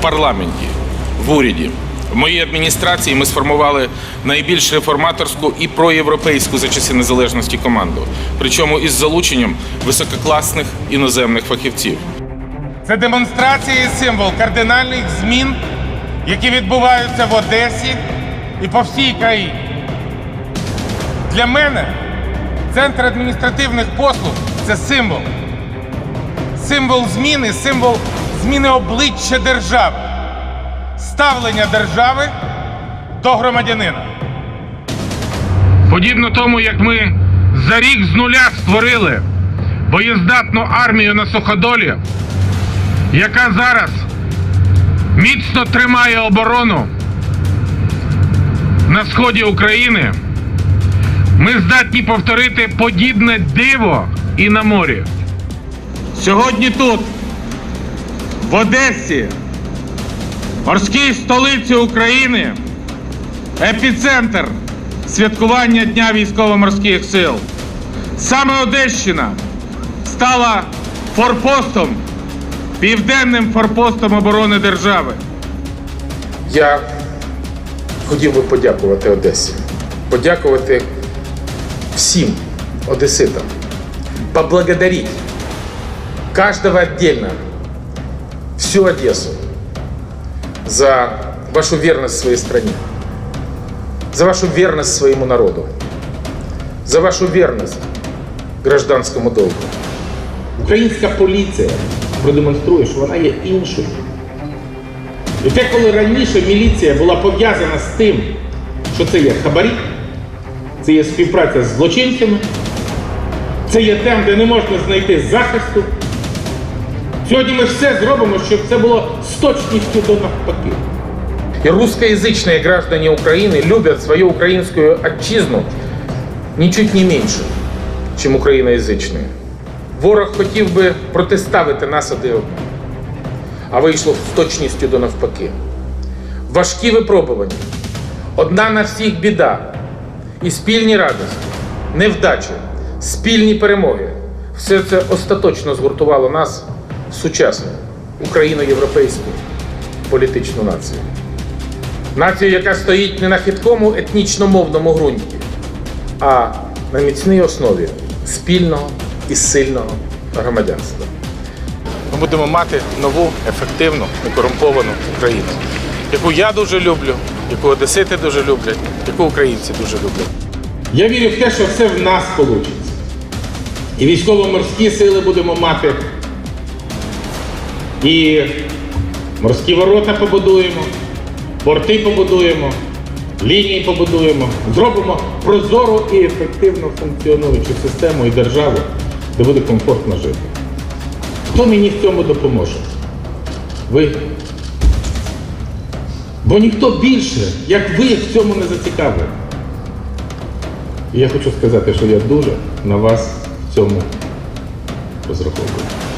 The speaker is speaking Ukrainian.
парламенті, в уряді. В моїй адміністрації ми сформували найбільш реформаторську і проєвропейську за часи незалежності команду, причому із залученням висококласних іноземних фахівців. Це демонстрація і символ кардинальних змін, які відбуваються в Одесі і по всій країні. Для мене центр адміністративних послуг це символ. Символ зміни, символ зміни обличчя держави, ставлення держави до громадянина. Подібно тому, як ми за рік з нуля створили боєздатну армію на суходолі, яка зараз міцно тримає оборону на сході України, ми здатні повторити подібне диво і на морі. Сьогодні тут, в Одесі, морській столиці України, епіцентр святкування Дня військово-морських сил. Саме Одещина стала форпостом південним форпостом оборони держави. Я хотів би подякувати Одесі, подякувати всім одеситам, поблагодарить каждого отдельно, всю Одессу за вашу верность своей стране, за вашу верность своему народу, за вашу верность гражданскому долгу. Українська поліція продемонструє, що вона є іншою. І те, коли раніше міліція була пов'язана з тим, що це є хабарі, це є співпраця з злочинцями, це є там, де не можна знайти захисту. Сьогодні ми все зробимо, щоб це було з точністю до навпаки. И русскоязычные граждане Украины любят свою украинскую отчизну нічуть не менше, чим україноязичні. Ворог хотів би протиставити нас один одному, а вийшло з точністю до навпаки. Важкі випробування, одна на всіх біда, і спільні радості, невдачі, спільні перемоги. Все це остаточно згуртувало нас в сучасну україно-європейську політичну націю. Націю, яка стоїть не на хиткому етнічно-мовному ґрунті, а на міцній основі спільного і сильного громадянства. Ми будемо мати нову, ефективну, некорумповану Україну, яку я дуже люблю, яку одесити дуже люблять, яку українці дуже люблять. Я вірю в те, що все в нас вийде. І військово-морські сили будемо мати. І морські ворота побудуємо, порти побудуємо, лінії побудуємо, зробимо прозору і ефективно функціонуючу систему і державу, де буде комфортно жити. Хто мені в цьому допоможе? Ви. Бо ніхто більше, як ви, в цьому не зацікавлений. І я хочу сказати, що я дуже на вас в цьому розраховую.